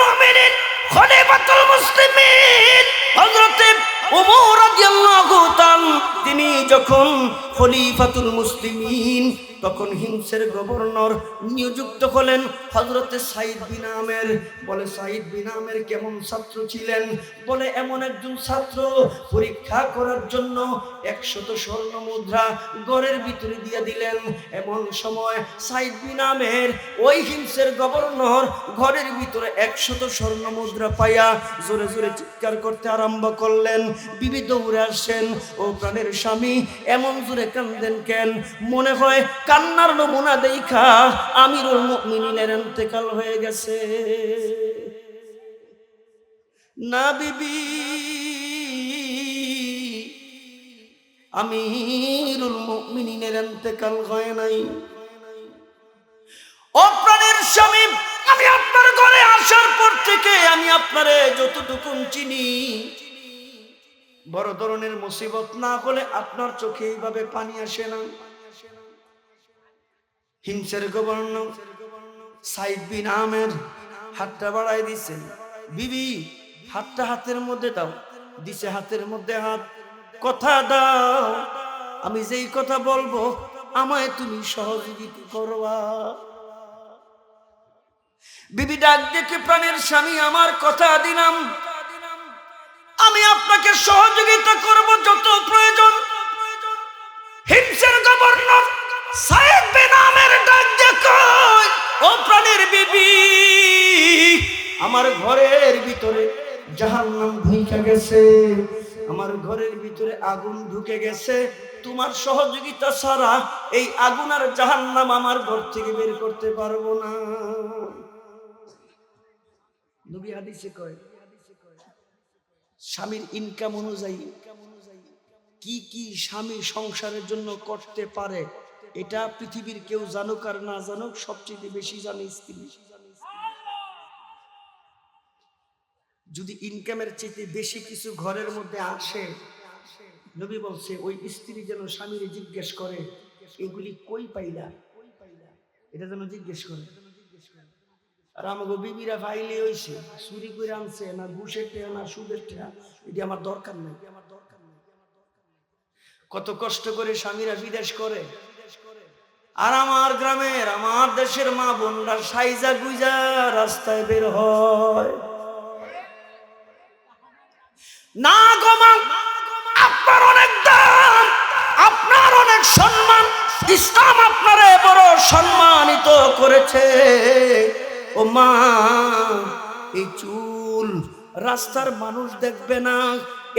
মুমিনিন খলিফাতুল মুসলিমিন। হযরতে তিনি যখন খলিফাতুল মুসলিমিন, তখন হিমসের গভর্নর নিযুক্ত হলেন হজরতে সাইদ বিন আমের। বলে সাইদ বিন আমের কেমন ছাত্র ছিলেন? বলে, এমন একজন ছাত্র পরীক্ষা করার জন্য একশত স্বর্ণ মুদ্রা গড়ের ভিতরে দিয়ে দিলেন। এমন সময় সাইদ বিন আমের ওই হিমসের গভর্নর ঘরের ভিতরে একশত স্বর্ণ মুদ্রা পাইয়া জোরে জোরে চিৎকার করতে আরম্ভ করলেন। বিবি দৌড়ে আসেন ও প্রাণের স্বামী এমন জোরে কান্দেন কেন? মনে হয় কান্নার নমুনা দেখা আমিরুল মুমিনিনের ইন্তেকাল হয়ে গেছে। না বিবি, আমিরুল মুমিনিনের ইন্তেকাল হয় নাই। ও প্রাণের স্বামী, আমি আপনার ঘরে আসার পর থেকে আমি আপনারে যতটুকু চিনি বড় ধরনের মুসিবত না হলে আপনার চোখে এইভাবে পানি আসে না। হিংসের গভর্নর সাইদ বিন আমের হাতটা বাড়াই দিছেন। বিবি, হাতটা হাতের মধ্যে দাও, দিছে হাতের মধ্যে হাত। কথা দাও, আমি যেই কথা বলব, আমায় তুমি সহযোগিতা করবা বিবি ডাক দেখে প্রাণের স্বামী, আমার কথা দিলাম। আমি আপনাকে সহযোগিতা করব যত প্রয়োজন। হিংসের গভর্নর সাহেব বেনামের ডাক ও প্রাণের বিবি, আমার ঘরের ভিতরে জাহান্নাম ঢুকে গেছে। আমার ঘরের ভিতরে আগুন ঢুকে গেছে। তোমার সহযোগিতা ছাড়া এই আগুন আর জাহান্নাম আমার ঘর থেকে বের করতে পারব না। নবী হাদিসে কয় স্বামীর ইনকাম অনুযায়ী কি কি স্বামী সংসারের জন্য করতে পারে, এটা পৃথিবীর কেউ জানুক আর না জানুক, সবচেয়ে বেশি জানে স্ত্রী। যদি ইনকামের চেয়ে বেশি কিছু ঘরের মধ্যে আসে, নবী বলছে, ওই স্ত্রী যেন স্বামীর জিজ্ঞেস করে, এগুলি কই পাইলা? এটা যেন জিজ্ঞেস করে। আর আমাকে বিবিরা ফাইলে হইছে চুরি করে আনছে, না ঘুষের টেয়া না সুদের টেয়া এটি আমার দরকার নেই আমার দরকার নেই কত কষ্ট করে স্বামীরা বিদেশ করে। আর আমার গ্রামের, আমার দেশের মা বোনরা সাইজা গুইজা রাস্তায় বের হয়। না গমা আপনার অনেক দাম আপনার অনেক সম্মান, ইসলাম আপনারে বড় সম্মানিত করেছে। ও মা, এই চুল রাস্তার মানুষ দেখবে না,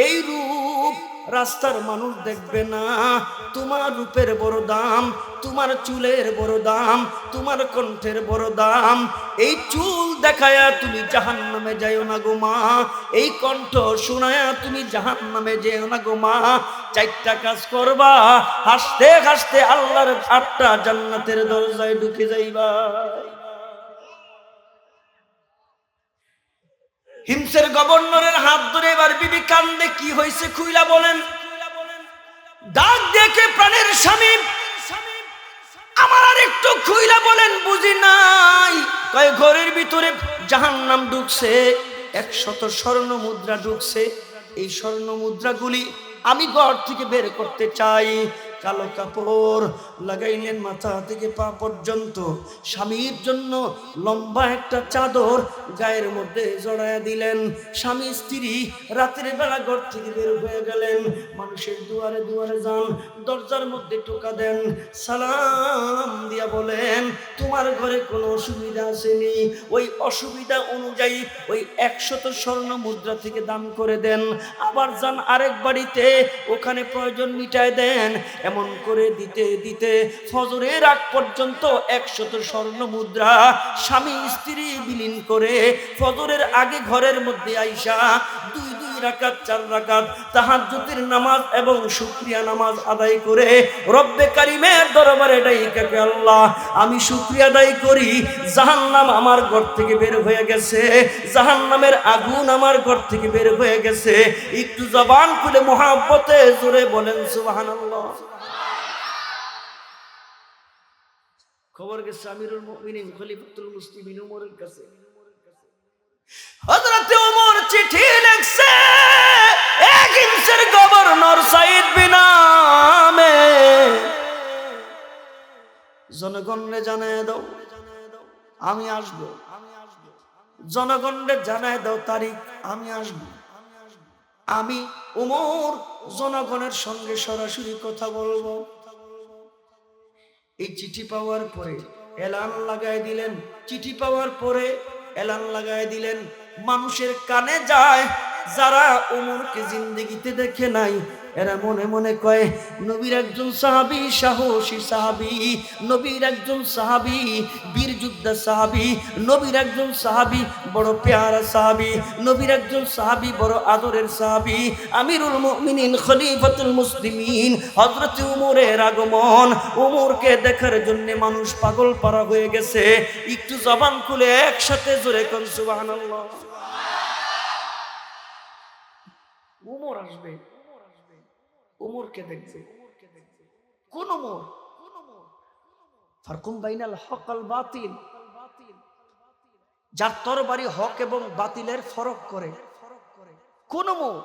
এই রূপ রাস্তার মানুষ দেখবে না। তোমার রূপের বড় দাম, তোমার চুলের বড় দাম, তোমার কণ্ঠের বড় দাম। এই চুল দেখায়া তুমি জাহান নামে যাইও না গো মা। এই কণ্ঠ শোনায়া তুমি জাহান নামে যেও না গো মা। চারটা কাজ করবা, হাসতে হাসতে আল্লাহর আটটা জান্নাতের দরজায় ঢুকে যাইবা। হিমসের গভর্নরের হাত ধরে এবার বিবি কান্দে, কি হয়েছে খুইলা বলেন? ডাক দেখে প্রাণের স্বামী? আমার আর একটু খুইলা বলেন, বুঝি নাই? কয়, ঘরের ভিতরে জাহান নাম ঢুকছে, একশত স্বর্ণ মুদ্রা ঢুকছে। এই স্বর্ণ মুদ্রাগুলি আমি ঘর থেকে বের করতে চাই। কালো কাপড় লাগাইলেন মাথা থেকে পা পর্যন্ত। স্বামীর জন্য লম্বা একটা চাদর গায়ের মধ্যে জড়ায়া দিলেন। স্বামী, স্ত্রী রাতের বেলা ঘর থেকে বের হয়ে গেলেন। মানুষের দুয়ারে দুয়ারে যান, দরজার মধ্যে টোকা দেন, সালাম দিয়া বলেন, তোমার ঘরে কোনো অসুবিধা আসেনি? ওই অসুবিধা অনুযায়ী ওই একশত স্বর্ণ মুদ্রা থেকে দান করে দেন। আবার যান আরেক বাড়িতে, ওখানে প্রয়োজন মিটায় দেন। এমন করে দিতে দিতে ফজরের আগ পর্যন্ত একশত স্বর্ণ মুদ্রা স্বামী স্ত্রী বিলীন করে ফজরের আগে ঘরের মধ্যে আইসা দুই দুই রাকাত, চার রাকাত তাহাজ্জুদের নামাজ এবং শুকরিয়া নামাজ আদায় করে রব্বে কারিমের দরবারে ডাইকাকে আল্লাহ, আমি শুকরিয়া আদায় করি, জাহান্নাম আমার ঘর থেকে বের হয়ে গেছে, জাহান্নামের আগুন আমার ঘর থেকে বের হয়ে গেছে, একটু জবান খুলে মহাব্বতে জোরে বলেন সুবহানাল্লাহ। খবর গেছে আমিরুল মুমিনিন, খলিফাতুল মুসলিমিন উমরের কাছে। চিঠি লেখছে, এক ইঞ্চের গভর্নর সাইদ বিনামে। জনগণরে জানায় দাও, আমি আসব। জনগণরে জানায় দাও তারিখ, আমি আসব। আমি উমর জনগণের সঙ্গে সরাসরি কথা বলব। এই চিঠি পাওয়ার পরে এলান লাগায় দিলেন। চিঠি পাওয়ার পরে এলান লাগায় দিলেন। মানুষের কানে যায় যারা উমরকে জিন্দগিতে দেখে নাই, এরা মনে মনে কয়, নবীর একজন সাহাবি, সাহসী সাহাবি, নবীর একজন সাহাবি বীর যোদ্ধা সাহাবি, নবীর একজন সাহাবি, বড় পেয়ারা সাহাবি, নবীর একজন সাহাবি, বড় আদরের সাহাবি, আমিরুল মুমিনিন, খলিফাতুল মুসলিমিন। হযরত উমরের আগমন, উমরকে দেখার জন্য মানুষ পাগল পারা হয়ে গেছে। একটু জবান খুলে একসাথে জোরে কোন, সুবহানাল্লাহ। উমর আসবে। উমরকে দেখবে। কোন উমর? ফারকুম বাইনাল হক আল বাতিল। যার তরবারি হক এবং বাতিলের ফরক করে। কোন উমর?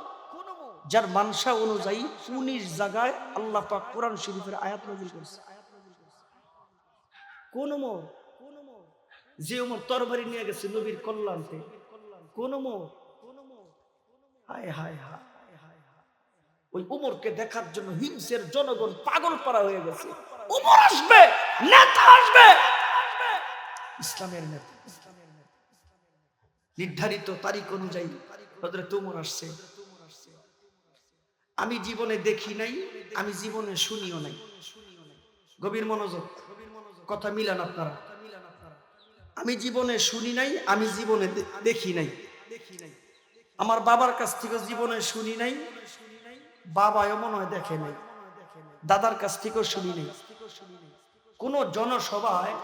যার মানসা অনুযায়ী উনিশ জায়গায় আল্লাহ পাক কোরআন শরীফের আয়াত নাজিল করছে। কোন উমর? যে উমর তরবারি নিয়ে গেছে নবীর কল্যাণতে কোন উমর? হায় হায় হায়। ওই উমরকে দেখার জন্য হিংসের জনগণ পাগল পারা হয়ে গেছে। উমর আসবে, নেতা আসবে। ইসলামের নেতা। নির্ধারিত তারিখ অনুযায়ী হযরত উমর আসছে। আমি জীবনে দেখি নাই, আমি জীবনে শুনিও নাই। গভীর মনোযোগ, কথা মিলান আপনারা। আমি জীবনে শুনি নাই, আমি জীবনে দেখি নাই। আমার বাবার কাছ থেকে জীবনে শুনি নাই বাবাও মনে হয় দেখে নাই। দাদার কাছ থেকেও শুনি নাই। কোন জনসভায়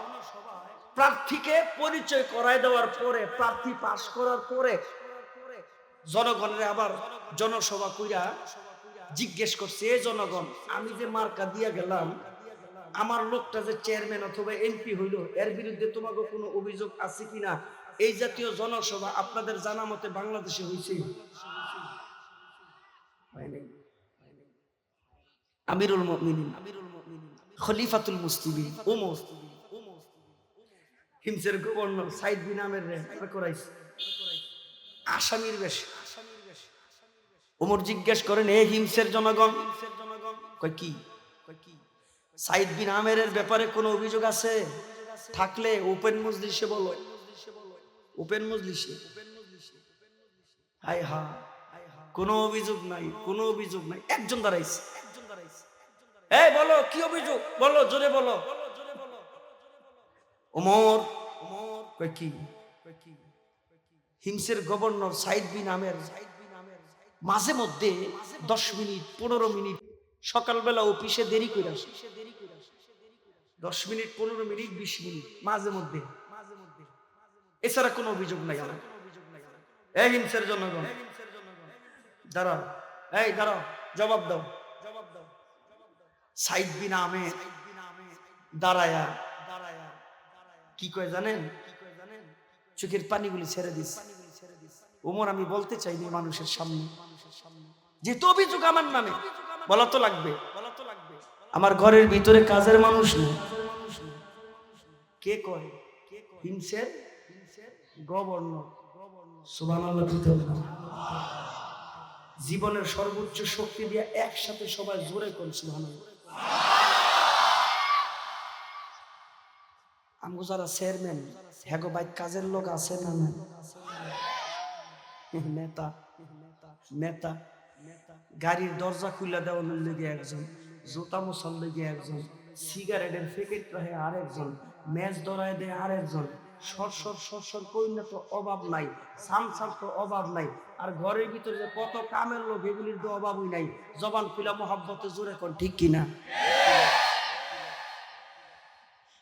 প্রার্থীকে পরিচয় করায় দেওয়ার পরে, প্রার্থী পাশ করার পরে জনগণের আবার জনসভা কইরা জিজ্ঞেস করছে, এ জনগণ, আমি যে মার্কা দিয়া গেলাম, আমার লোকটা যে চেয়ারম্যান অথবা এমপি হইল, এর বিরুদ্ধে তোমাকে কোনো অভিযোগ আছে কিনা? এই জাতীয় জনসভা আপনাদের জানা মতে বাংলাদেশে হয়েছে হয়। আমিরুল মুমিনিন, খলিফাতুল মুসলিমিন ওমর হিমসের গভর্নর সাইদ বিন আমের রে করাইছে। আসামির বেশ। ওমর জিজ্ঞেস করেন, এ হিমসের জনগণ? কয়, কি? কয় কি সাইদ বিন আমেরের ব্যাপারে কোনো অভিযোগ আছে? থাকলে ওপেন মজলিসে বলো। ওপেন মজলিসে? হাই হা কোনো অভিযোগ নাই, কোনো অভিযোগ নাই। একজন দাঁড়াইছে। এই, বলো, কি অভিযোগ? বলো, জোরে বলো। ওমর কি? গভর্নর সাইদ বিন আমের মাঝে মধ্যে দশ মিনিট, পনেরো মিনিট সকালবেলা অফিসে দেরি করে আসে। দশ মিনিট, পনেরো মিনিট, বিশ মিনিট, মাঝে মধ্যে। এছাড়া কোনো অভিযোগ নাই আমার। এই হিমসের জনগণ। দাঁড়াও। এই, দাঁড়াও, জবাব দাও। সাইদ বিন আমের দাঁড়ায়া। কি কয় জানেন? চোখের পানিগুলি ছেড়ে দিস। ওমর, আমি বলতে চাইনি মানুষের সামনে। যেহেতু অভিযোগ আমার নামে, বলা তো লাগবে। আমার ঘরের ভিতরে কাজের মানুষ নেই। কে কয়? হিংসের গভর্নর। জীবনের সর্বোচ্চ শক্তি দিয়ে একসাথে সবাই জোরে কোন সুবহানাল্লাহ। আমগো যারা চেয়ারম্যান হ্যাগো বাইক কাজের লোক আছে না না নেতা নেতা, গাড়ির দরজা খুলে দেওয়ানোর লেগে একজন, জুতা মোছার লেগে একজন, সিগারেটের প্যাকেট রাখে আর একজন ম্যাচ ধরায় দেয় আর একজন সর সর সর সর কইনা তো অভাব নাই, সাম সাম তো অভাব নাই। আর ঘরের ভিতরে যে কত কামের লোক, এগুলির তো অভাবই নাই। জবান মহাব্বতে জোরে কোন, ঠিক কিনা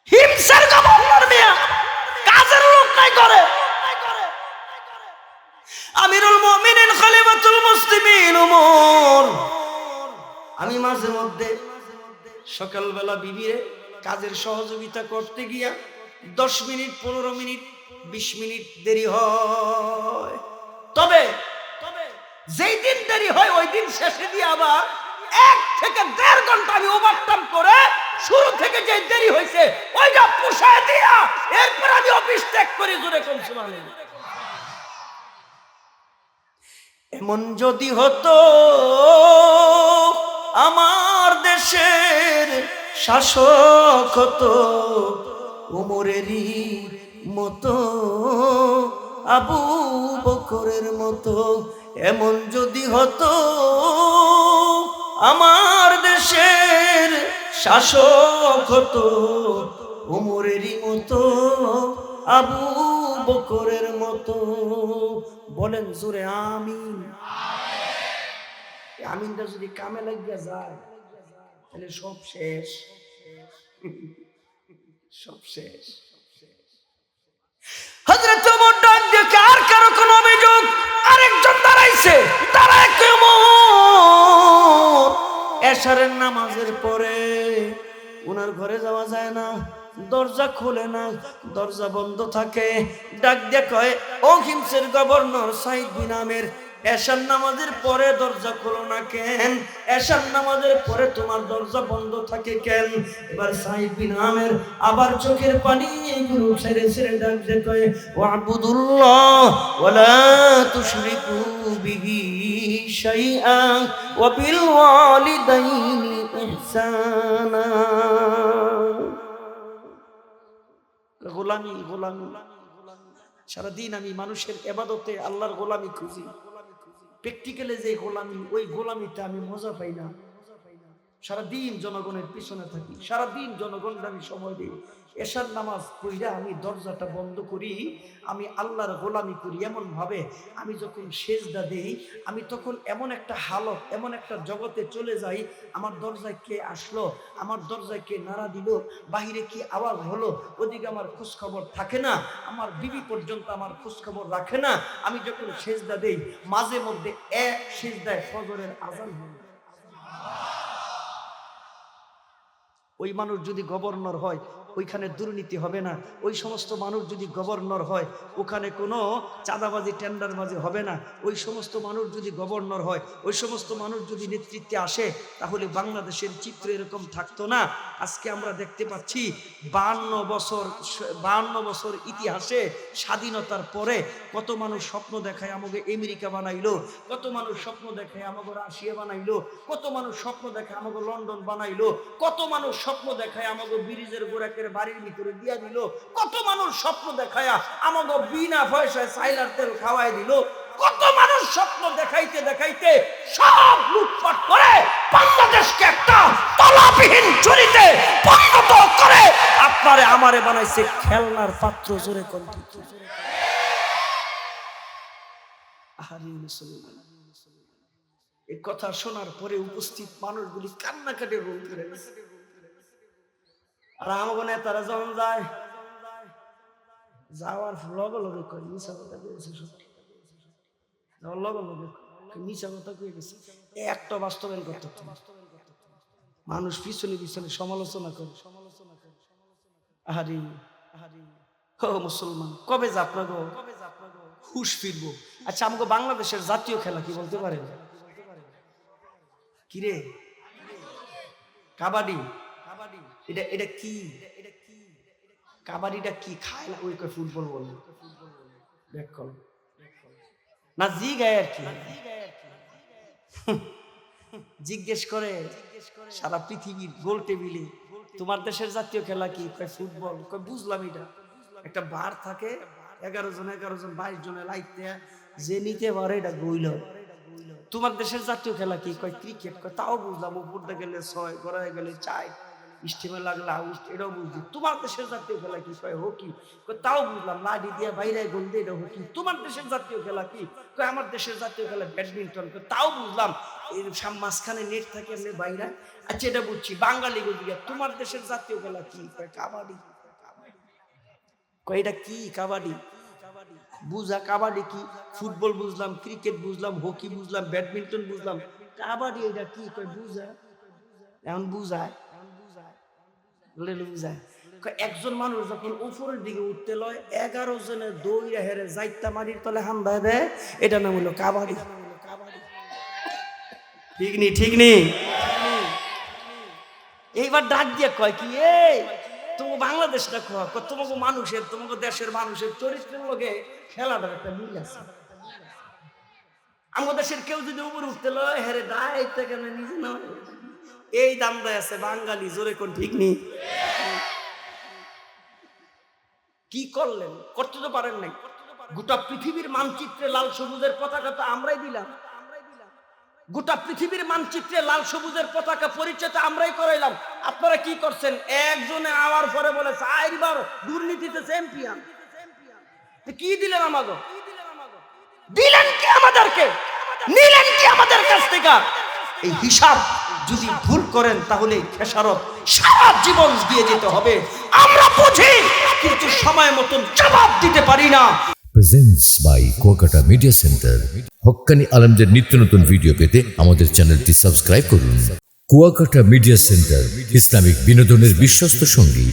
হিমসার গভর্নর মিয়া, কাজের লোক নাই করে? আমিরুল মুমিনিন, খলিফাতুল মুসলিমিন আমি মাঝে মধ্যে সকালবেলা বিবিরে কাজের সহযোগিতা করতে গিয়া দশ মিনিট, পনেরো মিনিট, বিশ মিনিট দেরি হয়। তবে যেই দিন দেরি হয়, ওই দিন শেষে দিয়ে আবার এক থেকে দেড় ঘণ্টা আমি ওভারটাইম করে শুরু থেকে যে দেরি হয়েছে, ওইটা পোষায় দিয়া এরপর আমি অফিস ত্যাগ করি জোরে কমছে মানে এমন যদি হতো, আমার দেশের শাসক হতো উমরেরই মতো, আবু বকরের মতো, এমন যদি হতো আমার দেশের শাসক হতো উমরেরই মতো, আবু বকরের মতো। বলেন জোরে আমিন। এই আমিনটা যদি কামে লাগিয়া যায়, তাহলে সব শেষ। সব শেষ। হজরত ওমর ডাক দিয়ে কার কারও কোনো অভিযোগ? আরেকজন দাঁড়াইছে দাঁড়ায় কেমন এশারের নামাজের পরে ওনার ঘরে যাওয়া যায় না, দরজা খোলে না, দরজা বন্ধ থাকে। ডাক দিয়ে কয়, ও হিমসের গভর্নর সাইদ বিনামের এশার নামাজের পরে দরজা খোলো না কেন? এশার নামাজের পরে তোমার দরজা বন্ধ থাকে কেন? এবার সাইদ বিনামের আবার চোখের পানি এগুলো ছেড়ে ছেড়ে ডাক দিয়ে কয়, ওয়াবুদুল্লাহ, ওয়ালা তুশরিকু বিহি শাইআ, ওয়া বিল ওয়ালিদাইনি ইহসানা। গোলামি গোলামি। সারাদিন আমি মানুষের এবাদতে আল্লাহর গোলামি খুঁজি। প্র্যাকটিক্যালে যে গোলামি, ওই গোলামিতে আমি মজা পাই না। সারাদিন জনগণের পিছনে থাকি। সারাদিন জনগণের আমি সময় দিই। এশার নামাজ পড়িয়া আমি দরজাটা বন্ধ করি, আমি আল্লাহর গোলামি করি এমন ভাবে আমি যখন সেজদা দেই, আমি তখন এমন একটা হালত, এমন একটা জগতে চলে যাই, আমার দরজায় কে আসলো, আমার দরজায় কে নাড়া দিল, বাহিরে কি আওয়াজ হলো, ওদিকে আমার খোঁজখবর থাকে না, আমার বিবি পর্যন্ত আমার খোঁজখবর রাখে না, আমি যখন সেজদা দেই, মাঝে মধ্যে এক সেজদায় ফজরের আজান হয়। ওই মানুষ যদি গভর্নর হয় ওইখানে দুর্নীতি হবে না। ওই সমস্ত মানুষ যদি গভর্নর হয়, ওখানে কোনো চাঁদাবাজি, টেন্ডারবাজি হবে না। ওই সমস্ত মানুষ যদি গভর্নর হয়, ওই সমস্ত মানুষ যদি নেতৃত্বে আসে, তাহলে বাংলাদেশের চিত্র এরকম থাকতো না। আজকে আমরা দেখতে পাচ্ছি বান্ন বছর বান্ন বছর ইতিহাসে স্বাধীনতার পরে কত মানুষ স্বপ্ন দেখায় আমাকে আমেরিকা বানাইলো, কত মানুষ স্বপ্ন দেখায় আমাকে রাশিয়া বানাইলো, কত মানুষ স্বপ্ন দেখায় আমাকে লন্ডন বানাইলো, কত মানুষ স্বপ্ন দেখায় আমাকে ব্রিজের গোড়াকের বাড়ির ভিতরে দিয়া দিল। কত মানুষ স্বপ্ন দেখায় আমাকে বিনা পয়সায় সাইলার তেল খাওয়াই দিল। কত মানুষ স্বপ্ন দেখাইতে দেখাইতে সব লুটপাট করে বাংলাদেশকে একটা তলাবিহীন চুরিতে পরিণত করে আপনারে আমারে বানাইছে খেলনার পাত্র জোরে কণ্ঠ। এই কথা শোনার পরে উপস্থিত মানুষগুলি কান্নাকাটি রোল করে আর আমাকে নেতারা যখন যায়, যাওয়ার লগে লগে কয় মিশা কথা কয়েছে সত্যি। যাওয়ার লগে লগে মিশা কথা কয়ে গেছে। একটা বাস্তবায়ন করতে মানুষ পিছনে পিছনে সমালোচনা করে। সমালোচনা করে আহারি আহারি। ও মুসলমান, কবে যা আপনার হুশ ফিরবো। আচ্ছা আমাকে বাংলাদেশের জাতীয় খেলা কি বলতে পারেন? কিরে? কাবাডি? এটা এটা কি? কাবাডিটা কি? খায় না? ওই ফুটবল বলে। না, জি গায় আর কি। জিজ্ঞেস করে, সারা পৃথিবীর গোল টেবিলে, তোমার দেশের জাতীয় খেলা কি? কয় ফুটবল। কয় বুঝলাম এটা। একটা বার থাকে, এগারো জন এগারো জন, বাইশ জনে লাইতে যে নিতে পারে এটা গইল। তোমার দেশের জাতীয় খেলা কি? কয় ক্রিকেট। কয় তাও বুঝলাম উপরটা গেলে ছয়, গড়ায় গেলে চাই স্টিমে লাগলে আউট এটাও বুঝলি তোমার দেশের জাতীয় খেলা কি? কয় হকি তাও বুঝলাম লাডি দিয়ে বাইরে গোল দিয়ে এটা হকি তোমার দেশের জাতীয় খেলা কি? কয়, আমার দেশের জাতীয় খেলা ব্যাডমিন্টন। তাও বুঝলাম, এর মাঝখানে নেট থাকে এমনি বাইরে। আচ্ছা এটা বুঝছি, বাঙালি গুজিয়া তোমার দেশের জাতীয় খেলা কি? কয়, কাবাডি। কয়, এটা কি কাবাডি? বুঝা কাবাডি কি? ফুটবল বুঝলাম, ক্রিকেট বুঝলাম, হকি বুঝলাম, ব্যাডমিন্টন বুঝলাম। কাবাডি এটা কি? কয়, বুঝা। এখন বুঝায়। একজন মানুষ যখন উপরের দিকে উঠতে লয়, এগারো জনের দৌড়ে হেরে যাইতা মারির তলে হান্দা দেয়। এটা নাম হলো কাবাডি। ঠিক নি ঠিক নি? এইবার ডাক দিয়ে কয় কি, এই, তোমাকে বাংলাদেশটা কয় তোমাকে মানুষের, তোমাকে দেশের মানুষের চরিত্রের লগে খেলাটার একটা মিল আছে। আমাদের দেশের কেউ যদি উপরে উঠতে লয়, হেরে ডাইতে কেন নিজে না এই দাম দেয় আছে, বাঙালি, জোরে কোন ঠিক নেই? কি করলেন? করতে তো পারেন নাই। গোটা পৃথিবীর মানচিত্রে লাল সবুজের পতাকা তো আমরাই দিলাম। গোটা পৃথিবীর মানচিত্রে লাল সবুজের পতাকা পরিচয় আমরাই করাইলাম। আপনারা কি করছেন? একজনে আওয়ার পরে বলে চারবার দুর্নীতিতে চ্যাম্পিয়ন কি দিলেন আমাগো? দিলেন কি আমাদেরকে? নিলেন কি আমাদের কাছ থেকে? এই হিসাব যদি ভুল করেন, তাহলে খেসারত সারা জীবন দিয়ে যেতে হবে। আমরা বুঝি, কিন্তু সময় মতন জবাব দিতে পারি না। Presents by Kuakata media centre হক্কানি আলমদের নিত্য নতুন ভিডিও পেতে আমাদের চ্যানেলটি সাবস্ক্রাইব করুন। কুয়াকাটা মিডিয়া সেন্টার ইসলামিক বিনোদনের বিশ্বস্ত সঙ্গী।